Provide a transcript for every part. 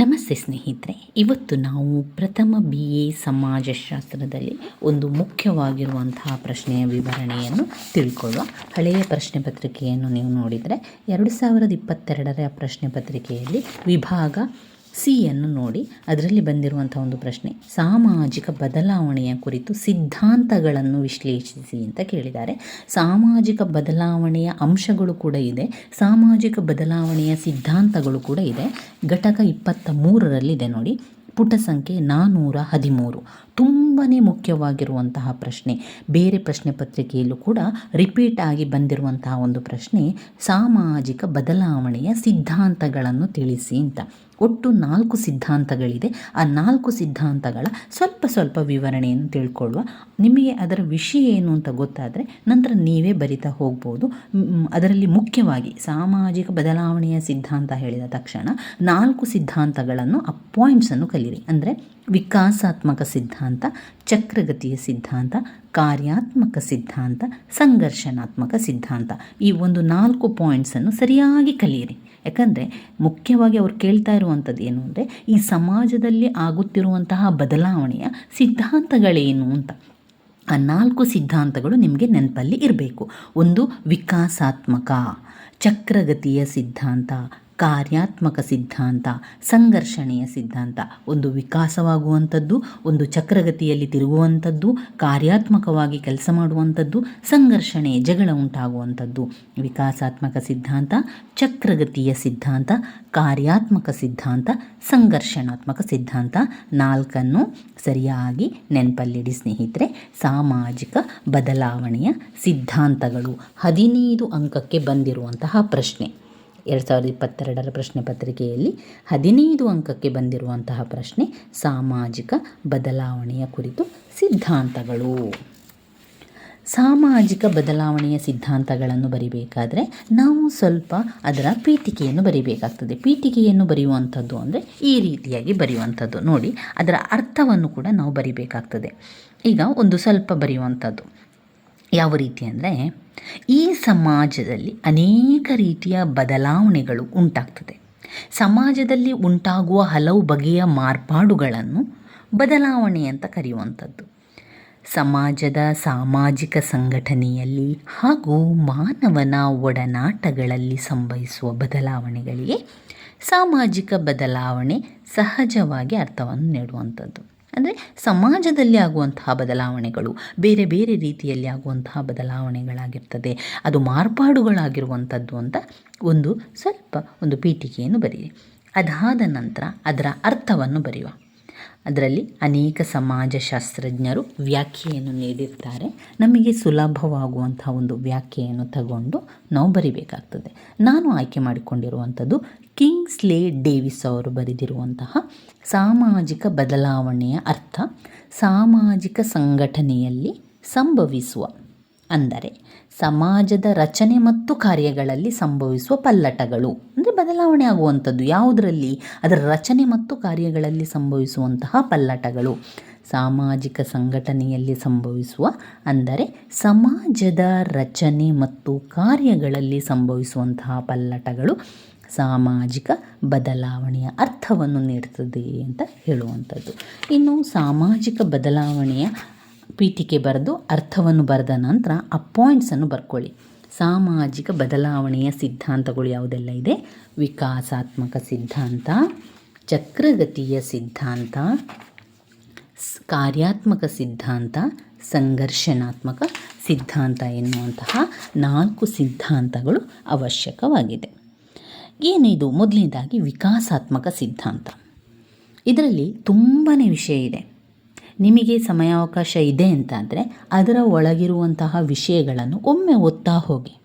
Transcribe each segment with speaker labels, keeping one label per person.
Speaker 1: ನಮಸ್ತೆ ಸ್ನೇಹಿತರೆ, ಇವತ್ತು ನಾವು ಪ್ರಥಮ ಬಿ ಎ ಸಮಾಜಶಾಸ್ತ್ರದಲ್ಲಿ ಒಂದು ಮುಖ್ಯವಾಗಿರುವಂತಹ ಪ್ರಶ್ನೆಯ ವಿವರಣೆಯನ್ನು ತಿಳ್ಕೊಳ್ಳುವ ಹಳೆಯ ಪ್ರಶ್ನೆ ಪತ್ರಿಕೆಯನ್ನು ನೀವು ನೋಡಿದರೆ, ಎರಡು ಸಾವಿರದ ಇಪ್ಪತ್ತೆರಡರ ಪ್ರಶ್ನೆ ಪತ್ರಿಕೆಯಲ್ಲಿ ವಿಭಾಗ ಸಿಯನ್ನು ನೋಡಿ ಅದರಲ್ಲಿ ಬಂದಿರುವಂಥ ಒಂದು ಪ್ರಶ್ನೆ, ಸಾಮಾಜಿಕ ಬದಲಾವಣೆಯ ಕುರಿತು ಸಿದ್ಧಾಂತಗಳನ್ನು ವಿಶ್ಲೇಷಿಸಿ ಅಂತ ಕೇಳಿದ್ದಾರೆ. ಸಾಮಾಜಿಕ ಬದಲಾವಣೆಯ ಅಂಶಗಳು ಕೂಡ ಇದೆ, ಸಾಮಾಜಿಕ ಬದಲಾವಣೆಯ ಸಿದ್ಧಾಂತಗಳು ಕೂಡ ಇದೆ. ಘಟಕ ಇಪ್ಪತ್ತ ಮೂರರಲ್ಲಿದೆ ನೋಡಿ, ಪುಟ ಸಂಖ್ಯೆ ನಾನ್ನೂರ ಹದಿಮೂರು. ತುಂಬಾ ಮುಖ್ಯವಾಗಿರುವಂತಹ ಪ್ರಶ್ನೆ, ಬೇರೆ ಪ್ರಶ್ನೆ ಪತ್ರಿಕೆಯಲ್ಲೂ ಕೂಡ ರಿಪೀಟ್ ಆಗಿ ಬಂದಿರುವಂತಹ ಒಂದು ಪ್ರಶ್ನೆ, ಸಾಮಾಜಿಕ ಬದಲಾವಣೆಯ ಸಿದ್ಧಾಂತಗಳನ್ನು ತಿಳಿಸಿ ಅಂತ. ಒಟ್ಟು ನಾಲ್ಕು ಸಿದ್ಧಾಂತಗಳಿದೆ. ಆ ನಾಲ್ಕು ಸಿದ್ಧಾಂತಗಳ ಸ್ವಲ್ಪ ಸ್ವಲ್ಪ ವಿವರಣೆಯನ್ನು ತಿಳ್ಕೊಳ್ಳುವ. ನಿಮಗೆ ಅದರ ವಿಷಯ ಏನು ಅಂತ ಗೊತ್ತಾದರೆ ನಂತರ ನೀವೇ ಬರಿತಾ ಹೋಗ್ಬೋದು. ಅದರಲ್ಲಿ ಮುಖ್ಯವಾಗಿ ಸಾಮಾಜಿಕ ಬದಲಾವಣೆಯ ಸಿದ್ಧಾಂತ ಹೇಳಿದ ತಕ್ಷಣ ನಾಲ್ಕು ಸಿದ್ಧಾಂತಗಳನ್ನು ಆ ಪಾಯಿಂಟ್ಸನ್ನು ಕಲಿಯಿರಿ. ಅಂದರೆ ವಿಕಾಸಾತ್ಮಕ ಸಿದ್ಧಾಂತ, ಚಕ್ರಗತಿಯ ಸಿದ್ಧಾಂತ ಕಾರ್ಯಾತ್ಮಕ ಸಿದ್ಧಾಂತ, ಸಂಘರ್ಷಣಾತ್ಮಕ ಸಿದ್ಧಾಂತ. ಈ ಒಂದು ನಾಲ್ಕು ಪಾಯಿಂಟ್ಸನ್ನು ಸರಿಯಾಗಿ ಕಲಿಯಿರಿ. ಯಾಕಂದರೆ ಮುಖ್ಯವಾಗಿ ಅವ್ರು ಕೇಳ್ತಾ ಇರುವಂಥದ್ದು ಏನು ಅಂದರೆ, ಈ ಸಮಾಜದಲ್ಲಿ ಆಗುತ್ತಿರುವಂತಹ ಬದಲಾವಣೆಯ ಸಿದ್ಧಾಂತಗಳೇನು ಅಂತ. ಆ ನಾಲ್ಕು ಸಿದ್ಧಾಂತಗಳು ನಿಮಗೆ ನೆನಪಲ್ಲಿ ಇರಬೇಕು. ಒಂದು ವಿಕಾಸಾತ್ಮಕ, ಚಕ್ರಗತಿಯ ಸಿದ್ಧಾಂತ ಕಾರ್ಯಾತ್ಮಕ ಸಿದ್ಧಾಂತ, ಸಂಘರ್ಷಣೆಯ ಸಿದ್ಧಾಂತ. ಒಂದು ವಿಕಾಸವಾಗುವಂಥದ್ದು, ಒಂದು ಚಕ್ರಗತಿಯಲ್ಲಿ ತಿರುಗುವಂಥದ್ದು, ಕಾರ್ಯಾತ್ಮಕವಾಗಿ ಕೆಲಸ ಮಾಡುವಂಥದ್ದು, ಸಂಘರ್ಷಣೆ, ಜಗಳ ಉಂಟಾಗುವಂಥದ್ದು. ವಿಕಾಸಾತ್ಮಕ ಸಿದ್ಧಾಂತ, ಚಕ್ರಗತಿಯ ಸಿದ್ಧಾಂತ, ಕಾರ್ಯಾತ್ಮಕ ಸಿದ್ಧಾಂತ, ಸಂಘರ್ಷಣಾತ್ಮಕ ಸಿದ್ಧಾಂತ. ನಾಲ್ಕನ್ನು ಸರಿಯಾಗಿ ನೆನಪಲ್ಲಿಡಿ ಸ್ನೇಹಿತರೆ. ಸಾಮಾಜಿಕ ಬದಲಾವಣೆಯ ಸಿದ್ಧಾಂತಗಳು. ಹದಿನೈದು ಅಂಕಕ್ಕೆ ಬಂದಿರುವಂತಹ ಪ್ರಶ್ನೆ. ಎರಡು ಸಾವಿರದ ಇಪ್ಪತ್ತೆರಡರ ಪ್ರಶ್ನೆ ಪತ್ರಿಕೆಯಲ್ಲಿ ಹದಿನೈದು ಅಂಕಕ್ಕೆ ಬಂದಿರುವಂತಹ ಪ್ರಶ್ನೆ, ಸಾಮಾಜಿಕ ಬದಲಾವಣೆಯ ಕುರಿತು ಸಿದ್ಧಾಂತಗಳು. ಸಾಮಾಜಿಕ ಬದಲಾವಣೆಯ ಸಿದ್ಧಾಂತಗಳನ್ನು ಬರಿಬೇಕಾದರೆ ನಾವು ಸ್ವಲ್ಪ ಅದರ ಪೀಠಿಕೆಯನ್ನು ಬರಿಬೇಕಾಗ್ತದೆ. ಪೀಠಿಕೆಯನ್ನು ಬರೆಯುವಂಥದ್ದು ಅಂದರೆ ಈ ರೀತಿಯಾಗಿ ಬರೆಯುವಂಥದ್ದು. ನೋಡಿ, ಅದರ ಅರ್ಥವನ್ನು ಕೂಡ ನಾವು ಬರಿಬೇಕಾಗ್ತದೆ. ಈಗ ಒಂದು ಸ್ವಲ್ಪ ಬರೆಯುವಂಥದ್ದು. ಯಾವ ರೀತಿ ಅಂದರೆ ಈ ಸಮಾಜದಲ್ಲಿ ಅನೇಕ ರೀತಿಯ ಬದಲಾವಣೆಗಳು ಉಂಟಾಗ್ತದೆ. ಸಮಾಜದಲ್ಲಿ ಉಂಟಾಗುವ ಹಲವು ಬಗೆಯ ಮಾರ್ಪಾಡುಗಳನ್ನು ಬದಲಾವಣೆ ಅಂತ ಕರೆಯುವಂಥದ್ದು. ಸಮಾಜದ ಸಾಮಾಜಿಕ ಸಂಘಟನೆಯಲ್ಲಿ ಹಾಗೂ ಮಾನವನ ಒಡನಾಟಗಳಲ್ಲಿ ಸಂಭವಿಸುವ ಬದಲಾವಣೆಗಳಿಗೆ ಸಾಮಾಜಿಕ ಬದಲಾವಣೆ ಸಹಜವಾಗಿ ಅರ್ಥವನ್ನು ನೀಡುವಂಥದ್ದು. ಅಂದರೆ ಸಮಾಜದಲ್ಲಿ ಆಗುವಂತಹ ಬದಲಾವಣೆಗಳು, ಬೇರೆ ಬೇರೆ ರೀತಿಯಲ್ಲಿ ಆಗುವಂತಹ ಬದಲಾವಣೆಗಳಾಗಿರ್ತದೆ. ಅದು ಮಾರ್ಪಾಡುಗಳಾಗಿರುವಂಥದ್ದು ಅಂತ ಒಂದು ಸ್ವಲ್ಪ ಒಂದು ಪೀಠಿಕೆಯನ್ನು ಬರೆಯಿರಿ. ಅದಾದ ನಂತರ ಅದರ ಅರ್ಥವನ್ನು ಬರೆಯುವ. ಅದರಲ್ಲಿ ಅನೇಕ ಸಮಾಜಶಾಸ್ತ್ರಜ್ಞರು ವ್ಯಾಖ್ಯೆಯನ್ನು ನೀಡಿರ್ತಾರೆ. ನಮಗೆ ಸುಲಭವಾಗುವಂಥ ಒಂದು ವ್ಯಾಖ್ಯೆಯನ್ನು ತಗೊಂಡು ನಾವು ಬರಿಬೇಕಾಗ್ತದೆ. ನಾನು ಆಯ್ಕೆ ಮಾಡಿಕೊಂಡಿರುವಂಥದ್ದು ಕಿಂಗ್ಸ್ಲೇ ಡೇವಿಸ್ ಅವರು ಬರೆದಿರುವಂತಹ ಸಾಮಾಜಿಕ ಬದಲಾವಣೆಯ ಅರ್ಥ ಸಾಮಾಜಿಕ ಸಂಘಟನೆಯಲ್ಲಿ ಸಂಭವಿಸುವ. ಅಂದರೆ ಸಮಾಜದ ರಚನೆ ಮತ್ತು ಕಾರ್ಯಗಳಲ್ಲಿ ಸಂಭವಿಸುವ ಪಲ್ಲಟಗಳು. ಅಂದರೆ ಬದಲಾವಣೆ ಆಗುವಂಥದ್ದು. ಯಾವುದರಲ್ಲಿ? ಅದರ ರಚನೆ ಮತ್ತು ಕಾರ್ಯಗಳಲ್ಲಿ ಸಂಭವಿಸುವಂತಹ ಪಲ್ಲಟಗಳು. ಸಾಮಾಜಿಕ ಸಂಘಟನೆಯಲ್ಲಿ ಸಂಭವಿಸುವ. ಅಂದರೆ ಸಮಾಜದ ರಚನೆ ಮತ್ತು ಕಾರ್ಯಗಳಲ್ಲಿ ಸಂಭವಿಸುವಂತಹ ಪಲ್ಲಟಗಳು. ಸಾಮಾಜಿಕ ಬದಲಾವಣೆಯ ಅರ್ಥವನ್ನು ನೀಡುತ್ತದೆ ಅಂತ ಹೇಳುವಂಥದ್ದು. ಇನ್ನು ಸಾಮಾಜಿಕ ಬದಲಾವಣೆಯ ಪೀಠಿಕೆ ಬರೆದು ಅರ್ಥವನ್ನು ಬರೆದ ನಂತರ ಆ ಪಾಯಿಂಟ್ಸನ್ನು ಬರ್ಕೊಳ್ಳಿ. ಸಾಮಾಜಿಕ ಬದಲಾವಣೆಯ ಸಿದ್ಧಾಂತಗಳು ಯಾವುದೆಲ್ಲ ಇದೆ? ವಿಕಾಸಾತ್ಮಕ ಸಿದ್ಧಾಂತ, ಚಕ್ರಗತಿಯ ಸಿದ್ಧಾಂತ ಕಾರ್ಯಾತ್ಮಕ ಸಿದ್ಧಾಂತ, ಸಂಘರ್ಷಣಾತ್ಮಕ ಸಿದ್ಧಾಂತ ಎನ್ನುವಂತಹ ನಾಲ್ಕು ಸಿದ್ಧಾಂತಗಳು ಅವಶ್ಯಕವಾಗಿದೆ. ಏನಿದು? ಮೊದಲನೇದಾಗಿ ವಿಕಾಸಾತ್ಮಕ ಸಿದ್ಧಾಂತ. ಇದರಲ್ಲಿ ತುಂಬಾ ವಿಷಯ ಇದೆ. ನಿಮಗೆ ಸಮಯಾವಕಾಶ ಇದೆ ಅಂತಂದರೆ ಅದರ ಒಳಗಿರುವಂತಹ ವಿಷಯಗಳನ್ನು ಒಮ್ಮೆ ಓದ್ತಾ ಹೋಗಿ.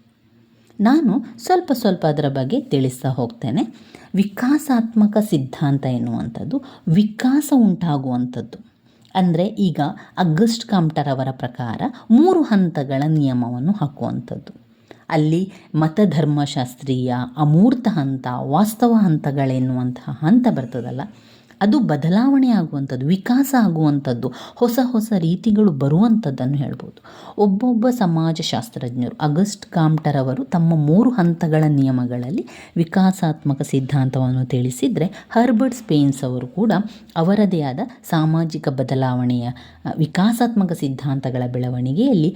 Speaker 1: ನಾನು ಸ್ವಲ್ಪ ಸ್ವಲ್ಪ ಅದರ ಬಗ್ಗೆ ತಿಳಿಸ್ತಾ ಹೋಗ್ತೇನೆ. ವಿಕಾಸಾತ್ಮಕ ಸಿದ್ಧಾಂತ ಎನ್ನುವಂಥದ್ದು ವಿಕಾಸ ಉಂಟಾಗುವಂಥದ್ದು. ಅಂದರೆ ಈಗ ಅಗಸ್ಟ್ ಕಾಮ್ಟರ್ ಅವರ ಪ್ರಕಾರ ಮೂರು ಹಂತಗಳ ನಿಯಮವನ್ನು ಹಾಕುವಂಥದ್ದು. ಅಲ್ಲಿ ಮತಧರ್ಮಶಾಸ್ತ್ರೀಯ ಅಮೂರ್ತ ಹಂತ ವಾಸ್ತವ ಹಂತಗಳೆನ್ನುವಂತಹ ಹಂತ ಬರ್ತದಲ್ಲ. ಅದು ಬದಲಾವಣೆ ಆಗುವಂಥದ್ದು, ವಿಕಾಸ ಆಗುವಂಥದ್ದು, ಹೊಸ ಹೊಸ ರೀತಿಗಳು ಬರುವಂಥದ್ದನ್ನು ಹೇಳ್ಬೋದು. ಒಬ್ಬೊಬ್ಬ ಸಮಾಜಶಾಸ್ತ್ರಜ್ಞರು ಅಗಸ್ಟ್ ಕಾಮ್ಟರ್ ಅವರು ತಮ್ಮ ಮೂರು ಹಂತಗಳ ನಿಯಮಗಳಲ್ಲಿ ವಿಕಾಸಾತ್ಮಕ ಸಿದ್ಧಾಂತವನ್ನು ತಿಳಿಸಿದರೆ ಹರ್ಬರ್ಟ್ ಸ್ಪೇನ್ಸ್ ಅವರು ಕೂಡ ಅವರದೇ ಆದ ಸಾಮಾಜಿಕ ಬದಲಾವಣೆಯ ವಿಕಾಸಾತ್ಮಕ ಸಿದ್ಧಾಂತಗಳ ಬೆಳವಣಿಗೆಯಲ್ಲಿ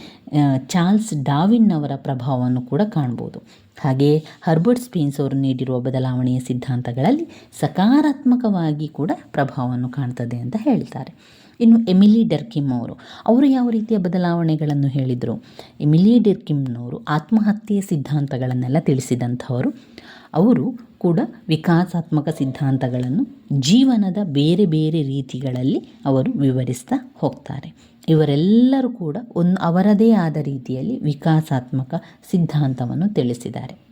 Speaker 1: ಚಾರ್ಲ್ಸ್ ಡಾವಿನ್ ಅವರ ಪ್ರಭಾವವನ್ನು ಕೂಡ ಕಾಣ್ಬೋದು. ಹಾಗೆಯೇ ಹರ್ಬರ್ಟ್ ಸ್ಪೇನ್ಸ್ ಅವರು ನೀಡಿರುವ ಬದಲಾವಣೆಯ ಸಿದ್ಧಾಂತಗಳಲ್ಲಿ ಸಕಾರಾತ್ಮಕವಾಗಿ ಕೂಡ ಪ್ರಭಾವವನ್ನು ಕಾಣ್ತದೆ ಅಂತ ಹೇಳ್ತಾರೆ. ಇನ್ನು ಎಮಿಲಿ ಡರ್ಕಿಮ್ ಅವರು ಅವರು ಯಾವ ರೀತಿಯ ಬದಲಾವಣೆಗಳನ್ನು ಹೇಳಿದರು? ಎಮಿಲಿ ಡರ್ಕಿಮ್ನವರು ಆತ್ಮಹತ್ಯೆಯ ಸಿದ್ಧಾಂತಗಳನ್ನೆಲ್ಲ ತಿಳಿಸಿದಂಥವರು. ಅವರು ಕೂಡ ವಿಕಾಸಾತ್ಮಕ ಸಿದ್ಧಾಂತಗಳನ್ನು ಜೀವನದ ಬೇರೆ ಬೇರೆ ರೀತಿಗಳಲ್ಲಿ ಅವರು ವಿವರಿಸ್ತಾ ಹೋಗ್ತಾರೆ. ಇವರೆಲ್ಲರೂ ಕೂಡ ಒಂದು ಅವರದೇ ಆದ ರೀತಿಯಲ್ಲಿ ವಿಕಾಸಾತ್ಮಕ ಸಿದ್ಧಾಂತವನ್ನು ತಿಳಿಸಿದ್ದಾರೆ.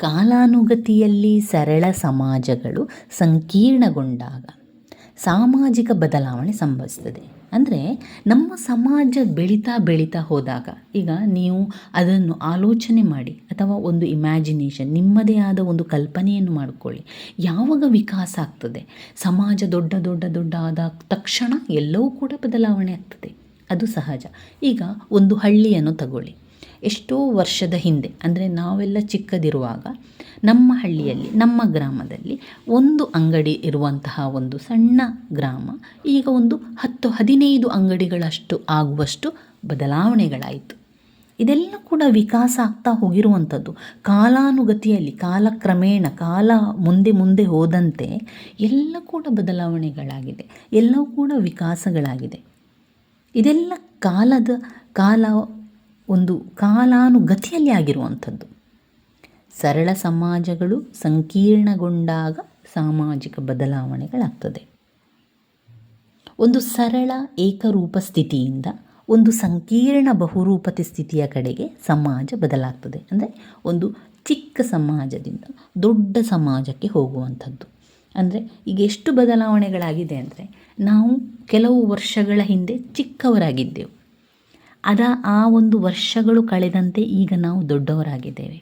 Speaker 1: ಕಾಲಾನುಗತಿಯಲ್ಲಿ ಸರಳ ಸಮಾಜಗಳು ಸಂಕೀರ್ಣಗೊಂಡಾಗ ಸಾಮಾಜಿಕ ಬದಲಾವಣೆ ಸಂಭವಿಸ್ತದೆ. ಅಂದರೆ ನಮ್ಮ ಸಮಾಜ ಬೆಳೀತಾ ಬೆಳೀತಾ ಹೋದಾಗ, ಈಗ ನೀವು ಅದನ್ನು ಆಲೋಚನೆ ಮಾಡಿ ಅಥವಾ ಒಂದು ಇಮ್ಯಾಜಿನೇಷನ್ ನಿಮ್ಮದೇ ಆದ ಒಂದು ಕಲ್ಪನೆಯನ್ನು ಮಾಡಿಕೊಳ್ಳಿ. ಯಾವಾಗ ವಿಕಾಸ ಆಗ್ತದೆ? ಸಮಾಜ ದೊಡ್ಡ ದೊಡ್ಡ ದೊಡ್ಡ ಆದ ತಕ್ಷಣ ಎಲ್ಲವೂ ಕೂಡ ಬದಲಾವಣೆ ಆಗ್ತದೆ. ಅದು ಸಹಜ. ಈಗ ಒಂದು ಹಳ್ಳಿಯನ್ನು ತಗೊಳ್ಳಿ. ಎಷ್ಟೋ ವರ್ಷದ ಹಿಂದೆ, ಅಂದರೆ ನಾವೆಲ್ಲ ಚಿಕ್ಕದಿರುವಾಗ ನಮ್ಮ ಹಳ್ಳಿಯಲ್ಲಿ, ನಮ್ಮ ಗ್ರಾಮದಲ್ಲಿ ಒಂದು ಅಂಗಡಿ ಇರುವಂತಹ ಒಂದು ಸಣ್ಣ ಗ್ರಾಮ, ಈಗ ಒಂದು ಹತ್ತು ಹದಿನೈದು ಅಂಗಡಿಗಳಷ್ಟು ಆಗುವಷ್ಟು ಬದಲಾವಣೆಗಳಾಯಿತು. ಇದೆಲ್ಲ ಕೂಡ ವಿಕಾಸ ಆಗ್ತಾ ಹೋಗಿರುವಂಥದ್ದು. ಕಾಲಾನುಗತಿಯಲ್ಲಿ, ಕಾಲಕ್ರಮೇಣ, ಕಾಲ ಮುಂದೆ ಮುಂದೆ ಹೋದಂತೆ ಎಲ್ಲ ಕೂಡ ಬದಲಾವಣೆಗಳಾಗಿದೆ. ಎಲ್ಲವೂ ಕೂಡ ವಿಕಾಸಗಳಾಗಿದೆ. ಇದೆಲ್ಲ ಕಾಲದ, ಕಾಲ ಒಂದು ಕಾಲಾನುಗತಿಯಲ್ಲಿ ಆಗಿರುವಂಥದ್ದು. ಸರಳ ಸಮಾಜಗಳು ಸಂಕೀರ್ಣಗೊಂಡಾಗ ಸಾಮಾಜಿಕ ಬದಲಾವಣೆಗಳಾಗ್ತದೆ. ಒಂದು ಸರಳ ಏಕರೂಪ ಸ್ಥಿತಿಯಿಂದ ಒಂದು ಸಂಕೀರ್ಣ ಬಹುರೂಪತೆ ಸ್ಥಿತಿಯ ಕಡೆಗೆ ಸಮಾಜ ಬದಲಾಗ್ತದೆ. ಅಂದರೆ ಒಂದು ಚಿಕ್ಕ ಸಮಾಜದಿಂದ ದೊಡ್ಡ ಸಮಾಜಕ್ಕೆ ಹೋಗುವಂಥದ್ದು. ಅಂದರೆ ಈಗ ಎಷ್ಟು ಬದಲಾವಣೆಗಳಾಗಿದೆ ಅಂದರೆ ನಾವು ಕೆಲವು ವರ್ಷಗಳ ಹಿಂದೆ ಚಿಕ್ಕವರಾಗಿದ್ದೆವು. ಅದ ಆ ಒಂದು ವರ್ಷಗಳು ಕಳೆದಂತೆ ಈಗ ನಾವು ದೊಡ್ಡವರಾಗಿದ್ದೇವೆ.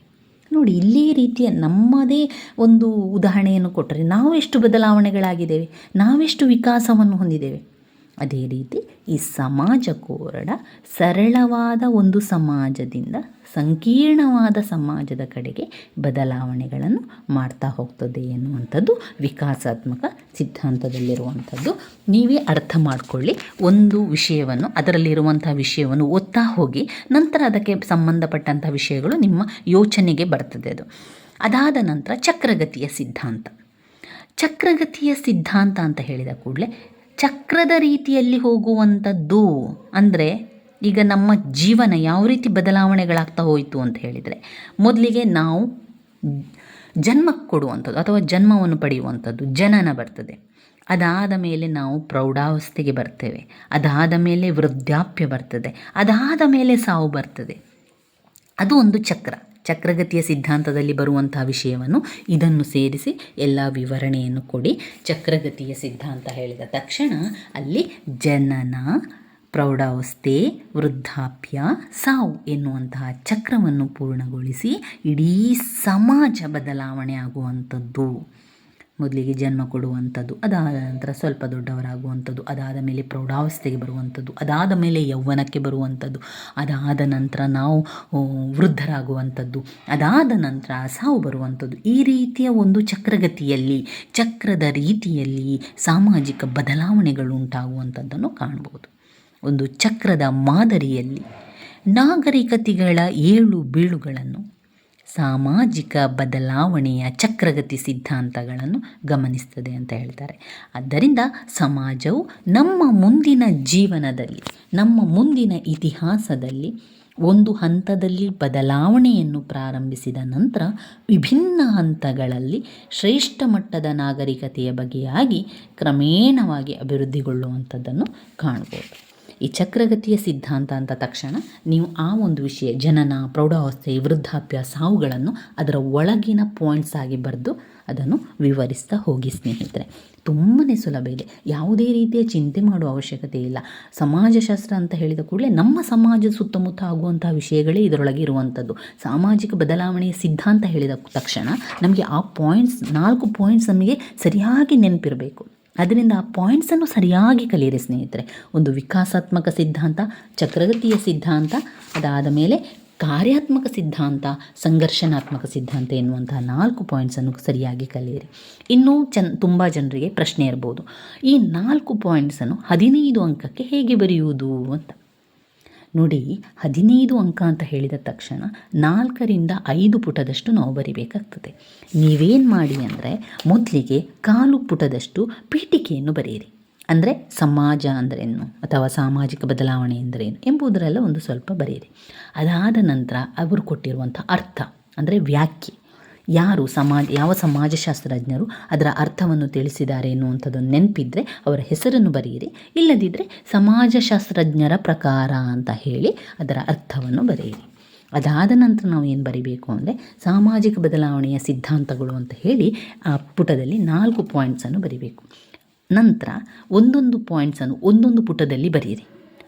Speaker 1: ನೋಡಿ, ಇಲ್ಲಿ ರೀತಿಯ ನಮ್ಮದೇ ಒಂದು ಉದಾಹರಣೆಯನ್ನು ಕೊಟ್ಟರೆ ನಾವು ಎಷ್ಟು ಬದಲಾವಣೆಗಳಾಗಿದ್ದೇವೆ, ನಾವೆಷ್ಟು ವಿಕಾಸವನ್ನು ಹೊಂದಿದ್ದೇವೆ. ಅದೇ ರೀತಿ ಈ ಸಮಾಜ ಕೋರಡ ಸರಳವಾದ ಒಂದು ಸಮಾಜದಿಂದ ಸಂಕೀರ್ಣವಾದ ಸಮಾಜದ ಕಡೆಗೆ ಬದಲಾವಣೆಗಳನ್ನು ಮಾಡ್ತಾ ಹೋಗ್ತದೆ ಎನ್ನುವಂಥದ್ದು ವಿಕಾಸಾತ್ಮಕ ಸಿದ್ಧಾಂತದಲ್ಲಿರುವಂಥದ್ದು. ನೀವೇ ಅರ್ಥ ಮಾಡಿಕೊಳ್ಳಿ ಒಂದು ವಿಷಯವನ್ನು, ಅದರಲ್ಲಿರುವಂಥ ವಿಷಯವನ್ನು ಓದ್ತಾ ಹೋಗಿ ನಂತರ ಅದಕ್ಕೆ ಸಂಬಂಧಪಟ್ಟಂಥ ವಿಷಯಗಳು ನಿಮ್ಮ ಯೋಚನೆಗೆ ಬರ್ತದೆ ಅದು. ಅದಾದ ನಂತರ ಚಕ್ರಗತಿಯ ಸಿದ್ಧಾಂತ. ಚಕ್ರಗತಿಯ ಸಿದ್ಧಾಂತ ಅಂತ ಹೇಳಿದ ಕೂಡಲೇ ಚಕ್ರದ ರೀತಿಯಲ್ಲಿ ಹೋಗುವಂಥದ್ದು ಅಂದರೆ ಈಗ ನಮ್ಮ ಜೀವನ ಯಾವ ರೀತಿ ಬದಲಾವಣೆಗಳಾಗ್ತಾ ಹೋಯಿತು ಅಂತ ಹೇಳಿದರೆ, ಮೊದಲಿಗೆ ನಾವು ಜನ್ಮ ಕೊಡುವಂಥದ್ದು ಅಥವಾ ಜನ್ಮವನ್ನು ಪಡೆಯುವಂಥದ್ದು ಜನನ ಬರ್ತದೆ. ಅದಾದ ಮೇಲೆ ನಾವು ಪ್ರೌಢಾವಸ್ಥೆಗೆ ಬರ್ತೇವೆ. ಅದಾದ ಮೇಲೆ ವೃದ್ಧಾಪ್ಯ ಬರ್ತದೆ. ಅದಾದ ಮೇಲೆ ಸಾವು ಬರ್ತದೆ. ಅದು ಒಂದು ಚಕ್ರ. ಚಕ್ರಗತಿಯ ಸಿದ್ಧಾಂತದಲ್ಲಿ ಬರುವಂತಹ ವಿಷಯವನ್ನು ಇದನ್ನು ಸೇರಿಸಿ ಎಲ್ಲ ವಿವರಣೆಯನ್ನು ಕೊಡಿ. ಚಕ್ರಗತಿಯ ಸಿದ್ಧಾಂತ ಹೇಳಿದ ತಕ್ಷಣ ಅಲ್ಲಿ ಜನನ, ಪ್ರೌಢಾವಸ್ಥೆ, ವೃದ್ಧಾಪ್ಯ, ಸಾವು ಎನ್ನುವಂತಹ ಚಕ್ರವನ್ನು ಪೂರ್ಣಗೊಳಿಸಿ ಇಡೀ ಸಮಾಜ ಬದಲಾವಣೆ ಆಗುವಂಥದ್ದು. ಮೊದಲಿಗೆ ಜನ್ಮ ಕೊಡುವಂಥದ್ದು, ಅದಾದ ನಂತರ ಸ್ವಲ್ಪ ದೊಡ್ಡವರಾಗುವಂಥದ್ದು, ಅದಾದ ಮೇಲೆ ಪ್ರೌಢಾವಸ್ಥೆಗೆ ಬರುವಂಥದ್ದು, ಅದಾದ ಮೇಲೆ ಯೌವನಕ್ಕೆ ಬರುವಂಥದ್ದು, ಅದಾದ ನಂತರ ನಾವು ವೃದ್ಧರಾಗುವಂಥದ್ದು, ಅದಾದ ನಂತರ ಸಾವು ಬರುವಂಥದ್ದು. ಈ ರೀತಿಯ ಒಂದು ಚಕ್ರಗತಿಯಲ್ಲಿ, ಚಕ್ರದ ರೀತಿಯಲ್ಲಿ ಸಾಮಾಜಿಕ ಬದಲಾವಣೆಗಳು ಉಂಟಾಗುವಂಥದ್ದನ್ನು ಕಾಣ್ಬೋದು. ಒಂದು ಚಕ್ರದ ಮಾದರಿಯಲ್ಲಿ ನಾಗರಿಕತೆಗಳ ಏಳು ಬೀಳುಗಳನ್ನು ಸಾಮಾಜಿಕ ಬದಲಾವಣೆಯ ಚಕ್ರಗತಿ ಸಿದ್ಧಾಂತಗಳನ್ನು ಗಮನಿಸ್ತದೆ ಅಂತ ಹೇಳ್ತಾರೆ. ಆದ್ದರಿಂದ ಸಮಾಜವು ನಮ್ಮ ಮುಂದಿನ ಜೀವನದಲ್ಲಿ, ನಮ್ಮ ಮುಂದಿನ ಇತಿಹಾಸದಲ್ಲಿ ಒಂದು ಹಂತದಲ್ಲಿ ಬದಲಾವಣೆಯನ್ನು ಪ್ರಾರಂಭಿಸಿದ ನಂತರ ವಿಭಿನ್ನ ಹಂತಗಳಲ್ಲಿ ಶ್ರೇಷ್ಠ ಮಟ್ಟದ ನಾಗರಿಕತೆಯ ಬಗೆಯಾಗಿ ಕ್ರಮೇಣವಾಗಿ ಅಭಿವೃದ್ಧಿಗೊಳ್ಳುವಂಥದ್ದನ್ನು ಕಾಣ್ಬೋದು. ಈ ಚಕ್ರಗತಿಯ ಸಿದ್ಧಾಂತ ಅಂತ ತಕ್ಷಣ ನೀವು ಆ ಒಂದು ವಿಷಯ, ಜನನ, ಪ್ರೌಢಾವಸ್ಥೆ ವೃದ್ಧಾಪ್ಯ ಸಾವುಗಳನ್ನು ಅದರ ಒಳಗಿನ ಪಾಯಿಂಟ್ಸ್ ಆಗಿ ಬರೆದು ಅದನ್ನು ವಿವರಿಸ್ತಾ ಹೋಗಿ ಸ್ನೇಹಿತರೆ. ತುಂಬಾ ಸುಲಭ ಇದೆ. ಯಾವುದೇ ರೀತಿಯ ಚಿಂತೆ ಮಾಡುವ ಅವಶ್ಯಕತೆ ಇಲ್ಲ. ಸಮಾಜಶಾಸ್ತ್ರ ಅಂತ ಹೇಳಿದ ಕೂಡಲೇ ನಮ್ಮ ಸಮಾಜದ ಸುತ್ತಮುತ್ತ ಆಗುವಂತಹ ವಿಷಯಗಳೇ ಇದರೊಳಗೆ ಇರುವಂಥದ್ದು. ಸಾಮಾಜಿಕ ಬದಲಾವಣೆಯ ಸಿದ್ಧಾಂತ ಹೇಳಿದ ತಕ್ಷಣ ನಮಗೆ ಆ ಪಾಯಿಂಟ್ಸ್ ನಾಲ್ಕು ಪಾಯಿಂಟ್ಸ್ ನಮಗೆ ಸರಿಯಾಗಿ ನೆನಪಿರಬೇಕು. ಅದರಿಂದ ಆ ಪಾಯಿಂಟ್ಸನ್ನು ಸರಿಯಾಗಿ ಕಲಿಯಿರಿ ಸ್ನೇಹಿತರೆ. ಒಂದು ವಿಕಾಸಾತ್ಮಕ ಸಿದ್ಧಾಂತ, ಚಕ್ರಗತಿಯ ಸಿದ್ಧಾಂತ, ಅದಾದ ಮೇಲೆ ಕಾರ್ಯಾತ್ಮಕ ಸಿದ್ಧಾಂತ, ಸಂಘರ್ಷಣಾತ್ಮಕ ಸಿದ್ಧಾಂತ ಎನ್ನುವಂತಹ ನಾಲ್ಕು ಪಾಯಿಂಟ್ಸನ್ನು ಸರಿಯಾಗಿ ಕಲಿಯಿರಿ. ಇನ್ನೂ ಚನ್, ತುಂಬ ಜನರಿಗೆ ಪ್ರಶ್ನೆ ಇರ್ಬೋದು. ಈ ನಾಲ್ಕು ಪಾಯಿಂಟ್ಸನ್ನು ಹದಿನೈದು ಅಂಕಕ್ಕೆ ಹೇಗೆ ಬರೆಯುವುದು ಅಂತ. ನೋಡಿ, ಹದಿನೈದು ಅಂಕ ಅಂತ ಹೇಳಿದ ತಕ್ಷಣ ನಾಲ್ಕರಿಂದ ಐದು ಪುಟದಷ್ಟು ನಾವು ಬರಿಬೇಕಾಗ್ತದೆ. ನೀವೇನು ಮಾಡಿ ಅಂದರೆ ಮೊದಲಿಗೆ ಕಾಲು ಪುಟದಷ್ಟು ಪೀಠಿಕೆಯನ್ನು ಬರೆಯಿರಿ. ಅಂದರೆ ಸಮಾಜ ಅಂದ್ರೇನು ಅಥವಾ ಸಾಮಾಜಿಕ ಬದಲಾವಣೆ ಎಂದರೇನು ಎಂಬುದರೆಲ್ಲ ಒಂದು ಸ್ವಲ್ಪ ಬರೆಯಿರಿ. ಅದಾದ ನಂತರ ಅವರು ಕೊಟ್ಟಿರುವಂಥ ಅರ್ಥ, ಅಂದರೆ ವ್ಯಾಖ್ಯೆ. ಯಾರು ಸಮಾಜ, ಯಾವ ಸಮಾಜಶಾಸ್ತ್ರಜ್ಞರು ಅದರ ಅರ್ಥವನ್ನು ತಿಳಿಸಿದ್ದಾರೆ ಎನ್ನುವಂಥದ್ದು ನೆನಪಿದ್ರೆ ಅವರ ಹೆಸರನ್ನು ಬರೆಯಿರಿ. ಇಲ್ಲದಿದ್ದರೆ ಸಮಾಜಶಾಸ್ತ್ರಜ್ಞರ ಪ್ರಕಾರ ಅಂತ ಹೇಳಿ ಅದರ ಅರ್ಥವನ್ನು ಬರೆಯಿರಿ. ಅದಾದ ನಂತರ ನಾವು ಏನು ಬರಿಬೇಕು ಅಂದರೆ ಸಾಮಾಜಿಕ ಬದಲಾವಣೆಯ ಸಿದ್ಧಾಂತಗಳು ಅಂತ ಹೇಳಿ ಆ ಪುಟದಲ್ಲಿ ನಾಲ್ಕು ಪಾಯಿಂಟ್ಸನ್ನು ಬರಿಬೇಕು. ನಂತರ ಒಂದೊಂದು ಪಾಯಿಂಟ್ಸನ್ನು ಒಂದೊಂದು ಪುಟದಲ್ಲಿ ಬರೆಯಿರಿ.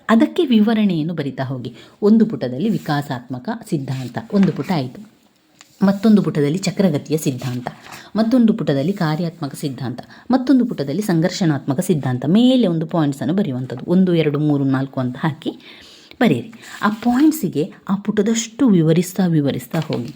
Speaker 1: ಅದಕ್ಕೆ ವಿವರಣೆಯನ್ನು ಬರಿತಾ ಹೋಗಿ. ಒಂದು ಪುಟದಲ್ಲಿ ವಿಕಾಸಾತ್ಮಕ ಸಿದ್ಧಾಂತ, ಒಂದು ಪುಟ ಆಯಿತು. ಮತ್ತೊಂದು ಪುಟದಲ್ಲಿ ಚಕ್ರಗತಿಯ ಸಿದ್ಧಾಂತ, ಮತ್ತೊಂದು ಪುಟದಲ್ಲಿ ಕಾರ್ಯಾತ್ಮಕ ಸಿದ್ಧಾಂತ, ಮತ್ತೊಂದು ಪುಟದಲ್ಲಿ ಸಂಘರ್ಷಣಾತ್ಮಕ ಸಿದ್ಧಾಂತ. ಮೇಲೆ ಒಂದು ಪಾಯಿಂಟ್ಸನ್ನು ಬರೆಯುವಂಥದ್ದು. ಒಂದು, ಎರಡು, ಮೂರು, ನಾಲ್ಕು ಅಂತ ಹಾಕಿ ಬರೆಯಿರಿ. ಆ ಪಾಯಿಂಟ್ಸಿಗೆ ಆ ಪುಟದಷ್ಟು ವಿವರಿಸ್ತಾ ವಿವರಿಸ್ತಾ ಹೋಗಿ.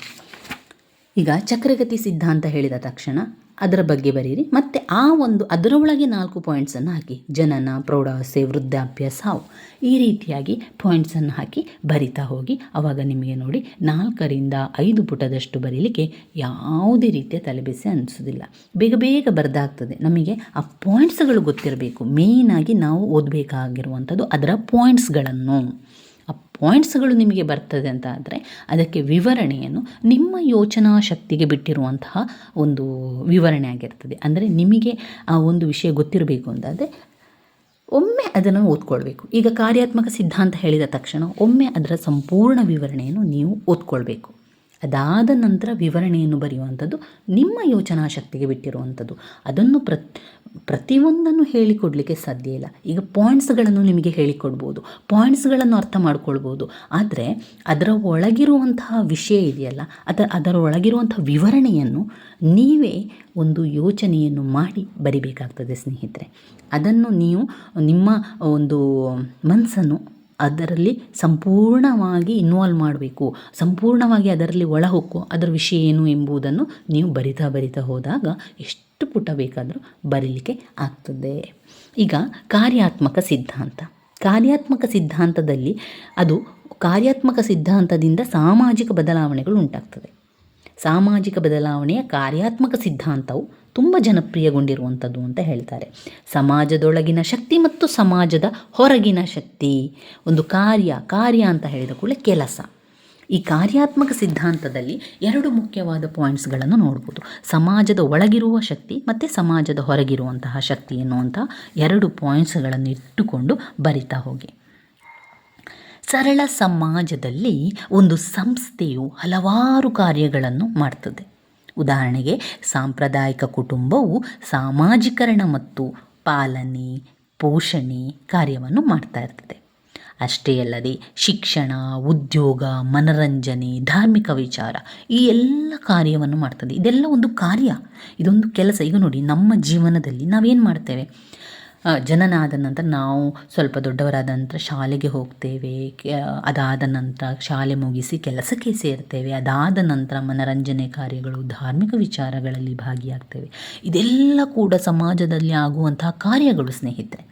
Speaker 1: ಈಗ ಚಕ್ರಗತಿ ಸಿದ್ಧಾಂತ ಹೇಳಿದ ತಕ್ಷಣ ಅದರ ಬಗ್ಗೆ ಬರೀರಿ. ಮತ್ತು ಆ ಒಂದು ಅದರ ಒಳಗೆ ನಾಲ್ಕು ಪಾಯಿಂಟ್ಸನ್ನು ಹಾಕಿ. ಜನನ ಪ್ರೌಢಾವಸ್ಥೆ ವೃದ್ಧಾಪ್ಯ ಸಾವು ಈ ರೀತಿಯಾಗಿ ಪಾಯಿಂಟ್ಸನ್ನು ಹಾಕಿ ಬರಿತಾ ಹೋಗಿ. ಆವಾಗ ನಿಮಗೆ ನೋಡಿ ನಾಲ್ಕರಿಂದ ಐದು ಪುಟದಷ್ಟು ಬರೀಲಿಕ್ಕೆ ಯಾವುದೇ ರೀತಿಯ ತಲೆಬಿಸಿ ಅನಿಸೋದಿಲ್ಲ ಬೇಗ ಬೇಗ ಬರೆದಾಗ್ತದೆ. ನಮಗೆ ಆ ಪಾಯಿಂಟ್ಸ್ಗಳು ಗೊತ್ತಿರಬೇಕು. ಮೇಯ್ನಾಗಿ ನಾವು ಓದಬೇಕಾಗಿರುವಂಥದ್ದು ಅದರ ಪಾಯಿಂಟ್ಸ್ಗಳನ್ನು ಆ ಪಾಯಿಂಟ್ಸ್ಗಳು ನಿಮಗೆ ಬರ್ತದೆ ಅಂತ ಆದರೆ ಅದಕ್ಕೆ ವಿವರಣೆಯನ್ನು ನಿಮ್ಮ ಯೋಚನಾ ಶಕ್ತಿಗೆ ಬಿಟ್ಟಿರುವಂತಹ ಒಂದು ವಿವರಣೆ ಆಗಿರ್ತದೆ. ಅಂದರೆ ನಿಮಗೆ ಆ ಒಂದು ವಿಷಯ ಗೊತ್ತಿರಬೇಕು ಅಂತಾದರೆ ಒಮ್ಮೆ ಅದನ್ನು ಓದ್ಕೊಳ್ಬೇಕು. ಈಗ ಕಾರ್ಯಾತ್ಮಕ ಸಿದ್ಧಾಂತ ಹೇಳಿದ ತಕ್ಷಣ ಒಮ್ಮೆ ಅದರ ಸಂಪೂರ್ಣ ವಿವರಣೆಯನ್ನು ನೀವು ಓದ್ಕೊಳ್ಬೇಕು. ಅದಾದ ನಂತರ ವಿವರಣೆಯನ್ನು ಬರೆಯುವಂಥದ್ದು ನಿಮ್ಮ ಯೋಚನಾ ಶಕ್ತಿಗೆ ಬಿಟ್ಟಿರುವಂಥದ್ದು. ಅದನ್ನು ಪ್ರತಿಯೊಂದನ್ನು ಹೇಳಿಕೊಡಲಿಕ್ಕೆ ಸಾಧ್ಯ ಇಲ್ಲ. ಈಗ ಪಾಯಿಂಟ್ಸ್ಗಳನ್ನು ನಿಮಗೆ ಹೇಳಿಕೊಡ್ಬೋದು. ಪಾಯಿಂಟ್ಸ್ಗಳನ್ನು ಅರ್ಥ ಮಾಡ್ಕೊಳ್ಬೋದು. ಆದರೆ ಅದರ ಒಳಗಿರುವಂತಹ ವಿಷಯ ಇದೆಯಲ್ಲ ಅದರ ಅದರ ಒಳಗಿರುವಂಥ ವಿವರಣೆಯನ್ನು ನೀವೇ ಒಂದು ಯೋಚನೆಯನ್ನು ಮಾಡಿ ಬರಿಬೇಕಾಗ್ತದೆ ಸ್ನೇಹಿತರೆ. ಅದನ್ನು ನೀವು ನಿಮ್ಮ ಒಂದು ಮನಸ್ಸನ್ನು ಅದರಲ್ಲಿ ಸಂಪೂರ್ಣವಾಗಿ ಇನ್ವಾಲ್ವ್ ಮಾಡಬೇಕು. ಸಂಪೂರ್ಣವಾಗಿ ಅದರಲ್ಲಿ ಒಳಹೊಕ್ಕು, ಅದರ ವಿಷಯ ಏನು ಎಂಬುದನ್ನು ನೀವು ಬರಿತಾ ಬರಿತಾ ಹೋದಾಗ ಎಷ್ಟು ಪುಟ ಬೇಕಾದರೂ ಬರೀಲಿಕ್ಕೆ ಆಗ್ತದೆ. ಈಗ ಕಾರ್ಯಾತ್ಮಕ ಸಿದ್ಧಾಂತ. ಕಾರ್ಯಾತ್ಮಕ ಸಿದ್ಧಾಂತದಲ್ಲಿ ಅದು ಕಾರ್ಯಾತ್ಮಕ ಸಿದ್ಧಾಂತದಿಂದ ಸಾಮಾಜಿಕ ಬದಲಾವಣೆಗಳು ಉಂಟಾಗ್ತದೆ. ಸಾಮಾಜಿಕ ಬದಲಾವಣೆಯ ಕಾರ್ಯಾತ್ಮಕ ಸಿದ್ಧಾಂತವು ತುಂಬ ಜನಪ್ರಿಯಗೊಂಡಿರುವಂಥದ್ದು ಅಂತ ಹೇಳ್ತಾರೆ. ಸಮಾಜದೊಳಗಿನ ಶಕ್ತಿ ಮತ್ತು ಸಮಾಜದ ಹೊರಗಿನ ಶಕ್ತಿ. ಒಂದು ಕಾರ್ಯ ಕಾರ್ಯ ಅಂತ ಹೇಳಿದ ಕೂಡಲೇ ಕೆಲಸ. ಈ ಕಾರ್ಯಾತ್ಮಕ ಸಿದ್ಧಾಂತದಲ್ಲಿ ಎರಡು ಮುಖ್ಯವಾದ ಪಾಯಿಂಟ್ಸ್ಗಳನ್ನು ನೋಡ್ಬೋದು. ಸಮಾಜದ ಒಳಗಿರುವ ಶಕ್ತಿ ಮತ್ತು ಸಮಾಜದ ಹೊರಗಿರುವಂತಹ ಶಕ್ತಿ ಎನ್ನುವಂಥ ಎರಡು ಪಾಯಿಂಟ್ಸ್ಗಳನ್ನು ಇಟ್ಟುಕೊಂಡು ಬರಿತಾ ಹೋಗಿ. ಸರಳ ಸಮಾಜದಲ್ಲಿ ಒಂದು ಸಂಸ್ಥೆಯು ಹಲವಾರು ಕಾರ್ಯಗಳನ್ನು ಮಾಡ್ತದೆ. ಉದಾಹರಣೆಗೆ ಸಾಂಪ್ರದಾಯಿಕ ಕುಟುಂಬವು ಸಾಮಾಜೀಕರಣ ಮತ್ತು ಪಾಲನೆ, ಪೋಷಣೆ ಕಾರ್ಯವನ್ನು ಮಾಡ್ತಾ ಇರ್ತದೆ. ಅಷ್ಟೇ ಅಲ್ಲದೆ ಶಿಕ್ಷಣ, ಉದ್ಯೋಗ, ಮನರಂಜನೆ, ಧಾರ್ಮಿಕ ವಿಚಾರ ಈ ಎಲ್ಲ ಕಾರ್ಯವನ್ನು ಮಾಡ್ತದೆ. ಇದೆಲ್ಲ ಒಂದು ಕಾರ್ಯ. ಇದೊಂದು ಕೆಲಸ. ಈಗ ನೋಡಿ, ನಮ್ಮ ಜೀವನದಲ್ಲಿ ನಾವೇನು ಮಾಡ್ತೇವೆ? ಜನನ ಆದ ನಂತರ ನಾವು ಸ್ವಲ್ಪ ದೊಡ್ಡವರಾದ ನಂತರ ಶಾಲೆಗೆ ಹೋಗ್ತೇವೆ. ಅದಾದ ನಂತರ ಶಾಲೆ ಮುಗಿಸಿ ಕೆಲಸಕ್ಕೆ ಸೇರ್ತೇವೆ. ಅದಾದ ನಂತರ ಮನರಂಜನೆ ಕಾರ್ಯಗಳು, ಧಾರ್ಮಿಕ ವಿಚಾರಗಳಲ್ಲಿ ಭಾಗಿಯಾಗ್ತೇವೆ. ಇದೆಲ್ಲ ಕೂಡ ಸಮಾಜದಲ್ಲಿ ಆಗುವಂತಹ ಕಾರ್ಯಗಳು, ಸ್ನೇಹಿತರೆ.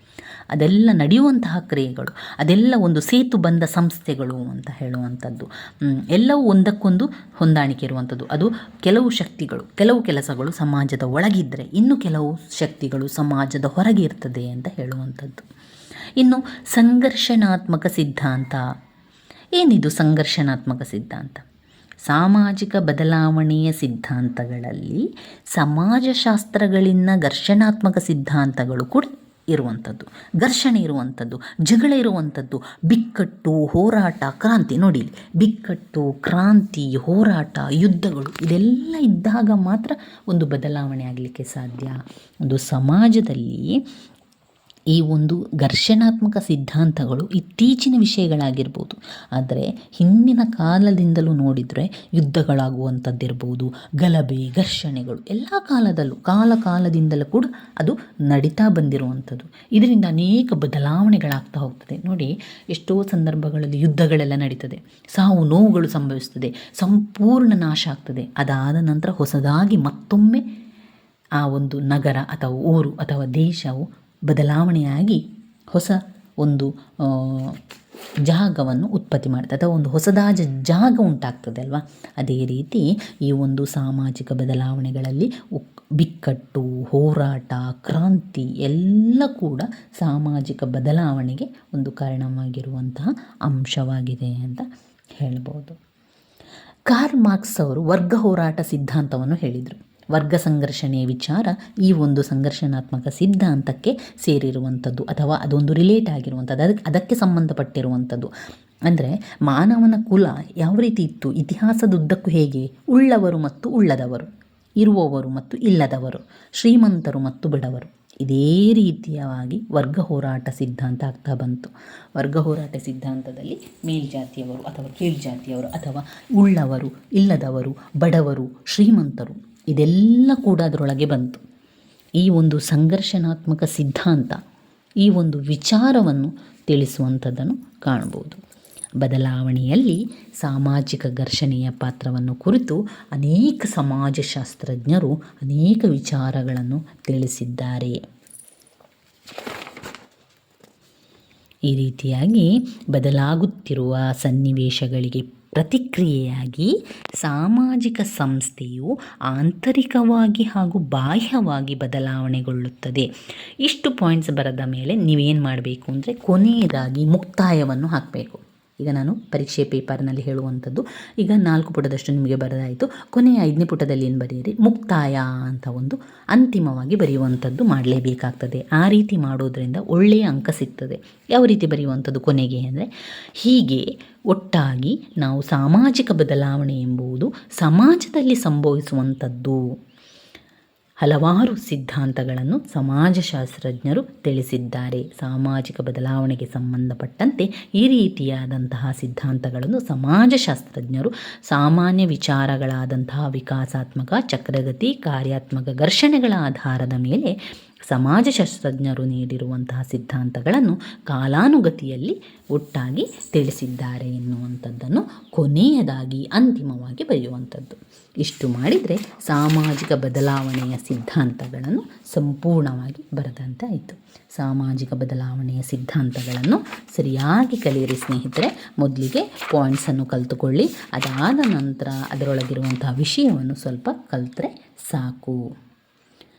Speaker 1: ಅದೆಲ್ಲ ನಡೆಯುವಂತಹ ಕ್ರಿಯೆಗಳು, ಅದೆಲ್ಲ ಒಂದು ಸೇತು ಬಂದ ಸಂಸ್ಥೆಗಳು ಅಂತ ಹೇಳುವಂಥದ್ದು. ಎಲ್ಲವೂ ಒಂದಕ್ಕೊಂದು ಹೊಂದಾಣಿಕೆ ಇರುವಂಥದ್ದು. ಅದು ಕೆಲವು ಶಕ್ತಿಗಳು, ಕೆಲವು ಕೆಲಸಗಳು ಸಮಾಜದ ಒಳಗಿದ್ದರೆ ಇನ್ನು ಕೆಲವು ಶಕ್ತಿಗಳು ಸಮಾಜದ ಹೊರಗೆ ಇರ್ತದೆ ಅಂತ ಹೇಳುವಂಥದ್ದು. ಇನ್ನು ಸಂಘರ್ಷಣಾತ್ಮಕ ಸಿದ್ಧಾಂತ. ಏನಿದು ಸಂಘರ್ಷಣಾತ್ಮಕ ಸಿದ್ಧಾಂತ? ಸಾಮಾಜಿಕ ಬದಲಾವಣೆಯ ಸಿದ್ಧಾಂತಗಳಲ್ಲಿ ಸಮಾಜಶಾಸ್ತ್ರಗಳಿಂದ ಘರ್ಷಣಾತ್ಮಕ ಸಿದ್ಧಾಂತಗಳು ಕೂಡ ಇರುವಂಥದ್ದು, ಘರ್ಷಣೆ ಇರುವಂಥದ್ದು, ಜಗಳ ಇರುವಂಥದ್ದು, ಬಿಕ್ಕಟ್ಟು, ಹೋರಾಟ, ಕ್ರಾಂತಿ ನೋಡಿ ಬಿಕ್ಕಟ್ಟು, ಕ್ರಾಂತಿ, ಹೋರಾಟ, ಯುದ್ಧಗಳು ಇದೆಲ್ಲ ಇದ್ದಾಗ ಮಾತ್ರ ಒಂದು ಬದಲಾವಣೆ ಆಗಲಿಕ್ಕೆ ಸಾಧ್ಯ. ಒಂದು ಸಮಾಜದಲ್ಲಿ ಈ ಒಂದು ಘರ್ಷಣಾತ್ಮಕ ಸಿದ್ಧಾಂತಗಳು ಇತ್ತೀಚಿನ ವಿಷಯಗಳಾಗಿರ್ಬೋದು. ಆದರೆ ಹಿಂದಿನ ಕಾಲದಿಂದಲೂ ನೋಡಿದರೆ ಯುದ್ಧಗಳಾಗುವಂಥದ್ದಿರ್ಬೋದು, ಗಲಭೆ, ಘರ್ಷಣೆಗಳು ಎಲ್ಲ ಕಾಲದಲ್ಲೂ, ಕಾಲ ಕಾಲದಿಂದಲೂ ಕೂಡ ಅದು ನಡೀತಾ ಬಂದಿರುವಂಥದ್ದು. ಇದರಿಂದ ಅನೇಕ ಬದಲಾವಣೆಗಳಾಗ್ತಾ ಹೋಗ್ತದೆ. ನೋಡಿ, ಎಷ್ಟೋ ಸಂದರ್ಭಗಳಲ್ಲಿ ಯುದ್ಧಗಳೆಲ್ಲ ನಡೀತದೆ. ಸಾವು ನೋವುಗಳು ಸಂಭವಿಸ್ತದೆ. ಸಂಪೂರ್ಣ ನಾಶ ಆಗ್ತದೆ. ಅದಾದ ನಂತರ ಹೊಸದಾಗಿ ಮತ್ತೊಮ್ಮೆ ಆ ಒಂದು ನಗರ ಅಥವಾ ಊರು ಅಥವಾ ದೇಶವು ಬದಲಾವಣೆಯಾಗಿ ಹೊಸ ಒಂದು ಜಾಗವನ್ನು ಉತ್ಪತ್ತಿ ಮಾಡ್ತದೆ ಅಥವಾ ಒಂದು ಹೊಸದಾದ ಜಾಗ ಉಂಟಾಗ್ತದೆ ಅಲ್ವಾ? ಅದೇ ರೀತಿ ಈ ಒಂದು ಸಾಮಾಜಿಕ ಬದಲಾವಣೆಗಳಲ್ಲಿ ಬಿಕ್ಕಟ್ಟು, ಹೋರಾಟ, ಕ್ರಾಂತಿ ಎಲ್ಲ ಕೂಡ ಸಾಮಾಜಿಕ ಬದಲಾವಣೆಗೆ ಒಂದು ಕಾರಣವಾಗಿರುವಂತಹ ಅಂಶವಾಗಿದೆ ಅಂತ ಹೇಳ್ಬೋದು. ಕಾರ್ಲ್ ಮಾರ್ಕ್ಸ್ ಅವರು ವರ್ಗ ಹೋರಾಟ ಸಿದ್ಧಾಂತವನ್ನು ಹೇಳಿದರು. ವರ್ಗ ಸಂಘರ್ಷಣೆಯ ವಿಚಾರ ಈ ಒಂದು ಸಂಘರ್ಷಣಾತ್ಮಕ ಸಿದ್ಧಾಂತಕ್ಕೆ ಸೇರಿರುವಂಥದ್ದು ಅಥವಾ ಅದೊಂದು ರಿಲೇಟ್ ಆಗಿರುವಂಥದ್ದು. ಅದಕ್ಕೆ ಅದಕ್ಕೆ ಸಂಬಂಧಪಟ್ಟಿರುವಂಥದ್ದು. ಅಂದರೆ ಮಾನವನ ಕುಲ ಯಾವ ರೀತಿ ಇತ್ತು? ಇತಿಹಾಸದುದ್ದಕ್ಕೂ ಹೇಗೆ? ಉಳ್ಳವರು ಮತ್ತು ಉಳ್ಳದವರು, ಇರುವವರು ಮತ್ತು ಇಲ್ಲದವರು, ಶ್ರೀಮಂತರು ಮತ್ತು ಬಡವರು. ಇದೇ ರೀತಿಯಾಗಿ ವರ್ಗ ಹೋರಾಟ ಸಿದ್ಧಾಂತ ಆಗ್ತಾ ಬಂತು. ವರ್ಗ ಹೋರಾಟ ಸಿದ್ಧಾಂತದಲ್ಲಿ ಮೇಲ್ಜಾತಿಯವರು ಅಥವಾ ಕೀಳ್ಜಾತಿಯವರು ಅಥವಾ ಉಳ್ಳವರು, ಇಲ್ಲದವರು, ಬಡವರು, ಶ್ರೀಮಂತರು ಇದೆಲ್ಲ ಕೂಡ ಅದರೊಳಗೆ ಬಂತು. ಈ ಒಂದು ಸಂಘರ್ಷಣಾತ್ಮಕ ಸಿದ್ಧಾಂತ, ಈ ಒಂದು ವಿಚಾರವನ್ನು ತಿಳಿಸುವಂಥದ್ದನ್ನು ಕಾಣ್ಬೋದು ಬದಲಾವಣೆಯಲ್ಲಿ ಸಾಮಾಜಿಕ ಘರ್ಷಣೆಯ ಪಾತ್ರವನ್ನು ಕುರಿತು ಅನೇಕ ಸಮಾಜಶಾಸ್ತ್ರಜ್ಞರು ಅನೇಕ ವಿಚಾರಗಳನ್ನು ತಿಳಿಸಿದ್ದಾರೆ. ಈ ರೀತಿಯಾಗಿ ಬದಲಾಗುತ್ತಿರುವ ಸನ್ನಿವೇಶಗಳಿಗೆ ಪ್ರತಿಕ್ರಿಯೆಯಾಗಿ ಸಾಮಾಜಿಕ ಸಂಸ್ಥೆಯು ಆಂತರಿಕವಾಗಿ ಹಾಗೂ ಬಾಹ್ಯವಾಗಿ ಬದಲಾವಣೆಗೊಳ್ಳುತ್ತದೆ. ಇಷ್ಟು ಪಾಯಿಂಟ್ಸ್ ಬರೆದ ಮೇಲೆ ನೀವೇನು ಮಾಡಬೇಕು ಅಂದರೆ ಕೊನೆಯದಾಗಿ ಮುಕ್ತಾಯವನ್ನು ಹಾಕಬೇಕು. ಈಗ ನಾನು ಪರೀಕ್ಷೆ ಪೇಪರ್ನಲ್ಲಿ ಹೇಳುವಂಥದ್ದು. ಈಗ ನಾಲ್ಕು ಪುಟದಷ್ಟು ನಿಮಗೆ ಬರೆದಾಯಿತು. ಕೊನೆಯ ಐದನೇ ಪುಟದಲ್ಲಿ ಏನು ಬರೆಯಿರಿ? ಮುಕ್ತಾಯ ಅಂತ ಒಂದು ಅಂತಿಮವಾಗಿ ಬರೆಯುವಂಥದ್ದು ಮಾಡಲೇಬೇಕಾಗ್ತದೆ. ಆ ರೀತಿ ಮಾಡೋದರಿಂದ ಒಳ್ಳೆಯ ಅಂಕ ಸಿಗ್ತದೆ. ಯಾವ ರೀತಿ ಬರೆಯುವಂಥದ್ದು ಕೊನೆಗೆ ಅಂದರೆ, ಹೀಗೆ ಒಟ್ಟಾಗಿ ನಾವು ಸಾಮಾಜಿಕ ಬದಲಾವಣೆ ಎಂಬುದು ಸಮಾಜದಲ್ಲಿ ಸಂಭವಿಸುವಂಥದ್ದು. ಹಲವಾರು ಸಿದ್ಧಾಂತಗಳನ್ನು ಸಮಾಜಶಾಸ್ತ್ರಜ್ಞರು ತಿಳಿಸಿದ್ದಾರೆ. ಸಾಮಾಜಿಕ ಬದಲಾವಣೆಗೆ ಸಂಬಂಧಪಟ್ಟಂತೆ ಈ ರೀತಿಯಾದಂತಹ ಸಿದ್ಧಾಂತಗಳನ್ನು ಸಮಾಜಶಾಸ್ತ್ರಜ್ಞರು ಸಾಮಾನ್ಯ ವಿಚಾರಗಳಾದಂತಹ ವಿಕಾಸಾತ್ಮಕ, ಚಕ್ರಗತಿ, ಕಾರ್ಯಾತ್ಮಕ ಘರ್ಷಣೆಗಳ ಆಧಾರದ ಮೇಲೆ ಸಮಾಜಶಾಸ್ತ್ರಜ್ಞರು ನೀಡಿರುವಂತಹ ಸಿದ್ಧಾಂತಗಳನ್ನು ಕಾಲಾನುಗತಿಯಲ್ಲಿ ಒಟ್ಟಾಗಿ ತಿಳಿಸಿದ್ದಾರೆ ಎನ್ನುವಂಥದ್ದನ್ನು ಕೊನೆಯದಾಗಿ ಅಂತಿಮವಾಗಿ ಬರೆಯುವಂಥದ್ದು. ಇಷ್ಟು ಮಾಡಿದರೆ ಸಾಮಾಜಿಕ ಬದಲಾವಣೆಯ ಸಿದ್ಧಾಂತಗಳನ್ನು ಸಂಪೂರ್ಣವಾಗಿ ಬರೆದಂತೆ ಆಯಿತು. ಸಾಮಾಜಿಕ ಬದಲಾವಣೆಯ ಸಿದ್ಧಾಂತಗಳನ್ನು ಸರಿಯಾಗಿ ಕಲಿಯಿರಿ ಸ್ನೇಹಿತರೆ. ಮೊದಲಿಗೆ ಪಾಯಿಂಟ್ಸನ್ನು ಕಲಿತುಕೊಳ್ಳಿ. ಅದಾದ ನಂತರ ಅದರೊಳಗಿರುವಂತಹ ವಿಷಯವನ್ನು ಸ್ವಲ್ಪ ಕಲಿತ್ರೆ ಸಾಕು.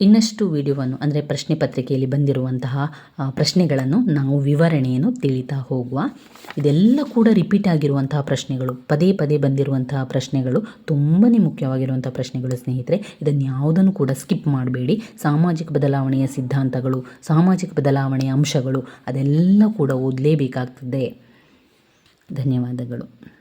Speaker 1: ಇನ್ನಷ್ಟು ವಿಡಿಯೋವನ್ನು, ಅಂದರೆ ಪ್ರಶ್ನೆ ಪತ್ರಿಕೆಯಲ್ಲಿ ಬಂದಿರುವಂತಹ ಪ್ರಶ್ನೆಗಳನ್ನು ನಾವು ವಿವರಣೆಯನ್ನು ತಿಳಿತಾ ಹೋಗುವ. ಇದೆಲ್ಲ ಕೂಡ ರಿಪೀಟ್ ಆಗಿರುವಂತಹ ಪ್ರಶ್ನೆಗಳು, ಪದೇ ಪದೇ ಬಂದಿರುವಂತಹ ಪ್ರಶ್ನೆಗಳು ತುಂಬಾ ಮುಖ್ಯವಾಗಿರುವಂಥ ಪ್ರಶ್ನೆಗಳು ಸ್ನೇಹಿತರೆ. ಇದನ್ನು ಯಾವುದನ್ನು ಕೂಡ ಸ್ಕಿಪ್ ಮಾಡಬೇಡಿ. ಸಾಮಾಜಿಕ ಬದಲಾವಣೆಯ ಸಿದ್ಧಾಂತಗಳು, ಸಾಮಾಜಿಕ ಬದಲಾವಣೆಯ ಅಂಶಗಳು, ಅದೆಲ್ಲ ಕೂಡ ಓದಲೇಬೇಕಾಗ್ತದೆ. ಧನ್ಯವಾದಗಳು.